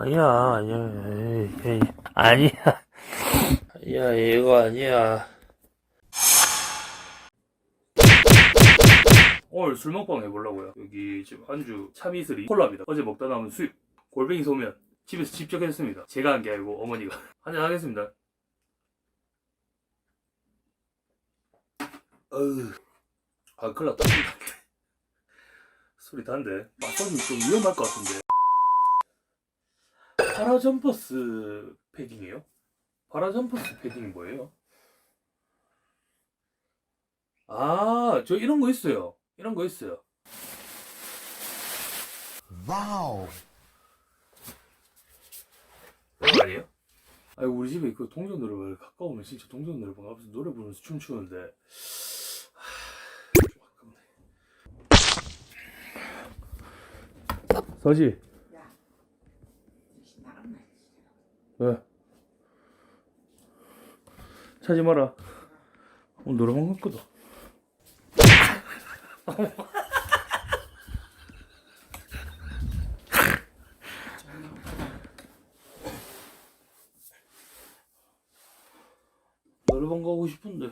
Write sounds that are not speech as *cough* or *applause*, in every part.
아니야, 아니야, 에이, 아니야. 아니야, 이거 아니야. 오늘 술 먹방 해보려고요. 여기 지금 안주 참이슬이 콜라입니다. 어제 먹다 남은 수육, 골뱅이 소면 집에서 직접 했습니다. 제가 한 게 아니고 어머니가. *laughs* 한잔 하겠습니다. 어휴, 아, 큰일 났다. *laughs* 술이 단데. 맛소금 좀 위험할 것 같은데. 파라점퍼스 패딩이에요? 파라점퍼스 패딩이 뭐예요? 아, 저 이런 거 있어요. 이런 거 있어요. 와우. 아니에요? 아니, 우리 집에 그 동전 노래방 가까우면 진짜 동전 노래방 앞에서 노래 부르면서 춤추는데. 하, 좀 아깝네. 서지. 왜? 차지 마라. 오늘 노래방 갔거든. 노래방 가고 싶은데.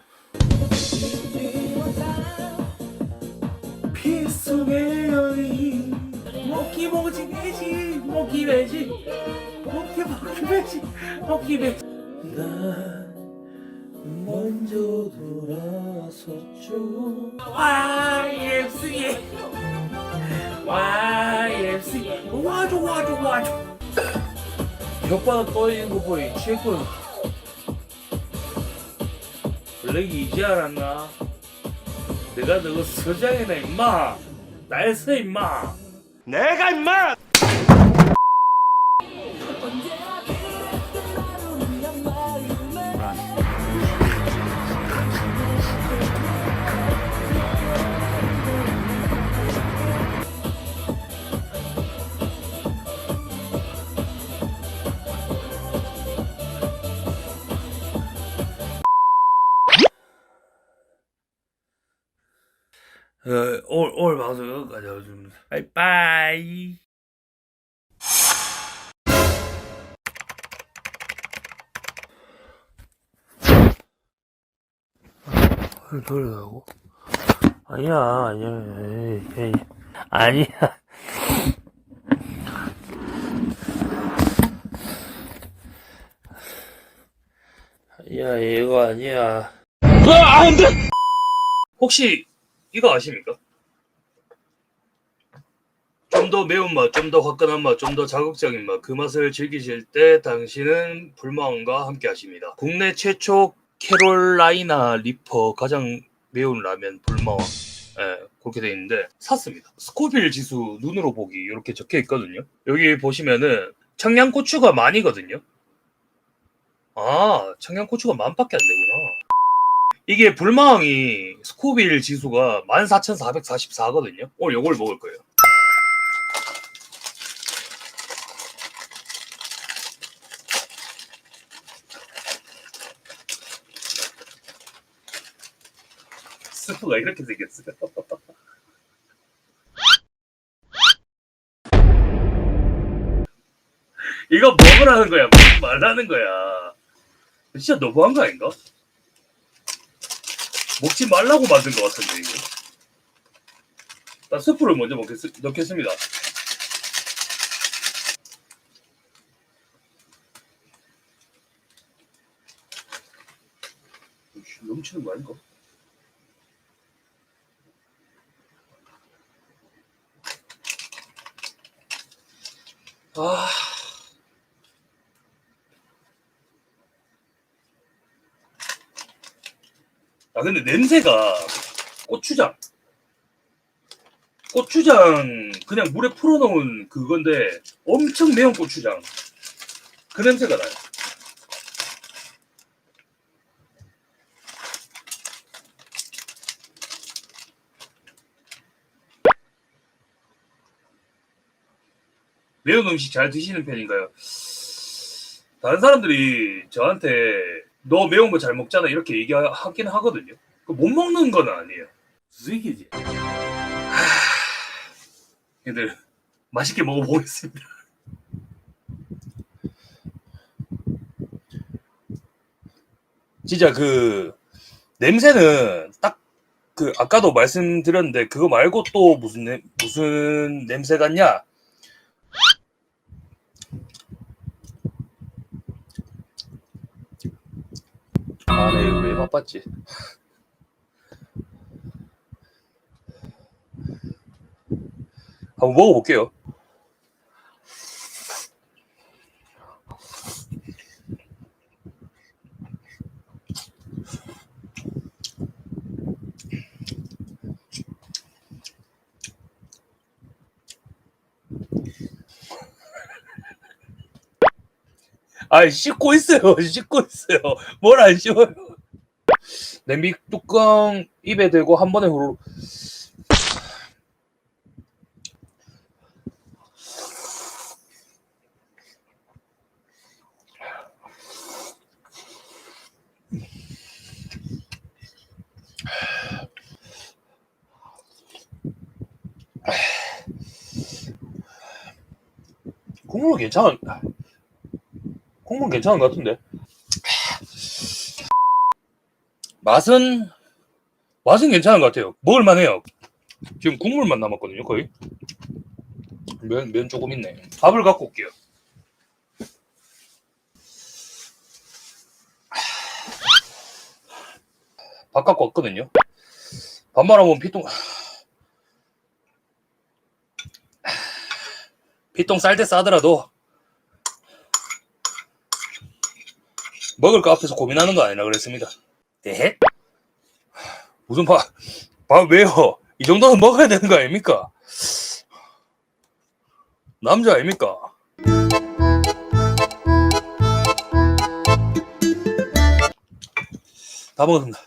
피 속의 여인 먹기 먹지 매지. 먹기 매지. 먹기 먹기 매지. 먹기 매지. 난 먼저 돌아섰죠. YMCA YMCA 와줘 와줘 와줘. 혓바닥 떠있는 거 보이 취했거든 블랙이 이제 알았나? 내가 너가 서장이나 임마. 나였어 임마 내가 임마! 어, 오늘, 오늘 방송 여기까지 하겠 빠이빠이 노래하고? 아니야 아니야. 에이, 에이. 아니야. 아니야 이거 아니야. 혹시 이거 아십니까? 좀 더 매운 맛, 좀 더 화끈한 맛, 좀 더 자극적인 맛, 그 맛을 즐기실 때 당신은 불마왕과 함께 하십니다. 국내 최초 캐롤라이나 리퍼 가장 매운 라면 불마왕. 예, 그렇게 돼 있는데 샀습니다. 스코빌 지수 눈으로 보기 이렇게 적혀 있거든요. 여기 보시면은 청양고추가 만이거든요. 아, 청양고추가 만밖에 안 되구나. 이게 불마왕이 스코빌 지수가 14,444거든요. 오늘 요걸 먹을 거예요. 스프가 이렇게 생겼어요. *laughs* 이거 먹으라는 거야, 먹지 말라는 거야. 진짜 너무한 거 아닌가? 먹지 말라고 만든 것 같은데 이거. 나 스프를 먼저 먹겠, 넣겠습니다. 씨, 넘치는 거 아닌가? 아. 아 근데 냄새가 고추장. 고추장 그냥 물에 풀어놓은 그건데 엄청 매운 고추장. 그 냄새가 나요 매운 음식 잘 드시는 편인가요? 다른 사람들이 저한테 너 매운 거 잘 먹잖아 이렇게 얘기하긴 하거든요. 그 못 먹는 건 아니에요. 수익이지. 얘들 맛있게 먹어보겠습니다. 진짜 그 냄새는 딱 그 아까도 말씀드렸는데 그거 말고 또 무슨 무슨 냄새 같냐? 아, 네, 이거 왜 바빴지? 한번 먹어볼게요. 아, 씻고 있어요. *laughs* 씻고 있어요. 뭘 안 씻어요? 냄비 뚜껑 입에 대고 한 번에 후루. 국물 괜찮은 국물 괜찮은 것 같은데. 맛은 맛은 괜찮은 것 같아요. 먹을만해요. 지금 국물만 남았거든요 거의. 면, 면 조금 있네. 밥을 갖고 올게요. 밥 갖고 왔거든요. 밥만 하면 피똥 피똥 쌀 때 싸더라도 먹을 거 앞에서 고민하는 거 아니라 그랬습니다. 네? 무슨 밥, 밥 왜요? 이 정도는 먹어야 되는 거 아닙니까? 남자 아닙니까? 다 먹었습니다.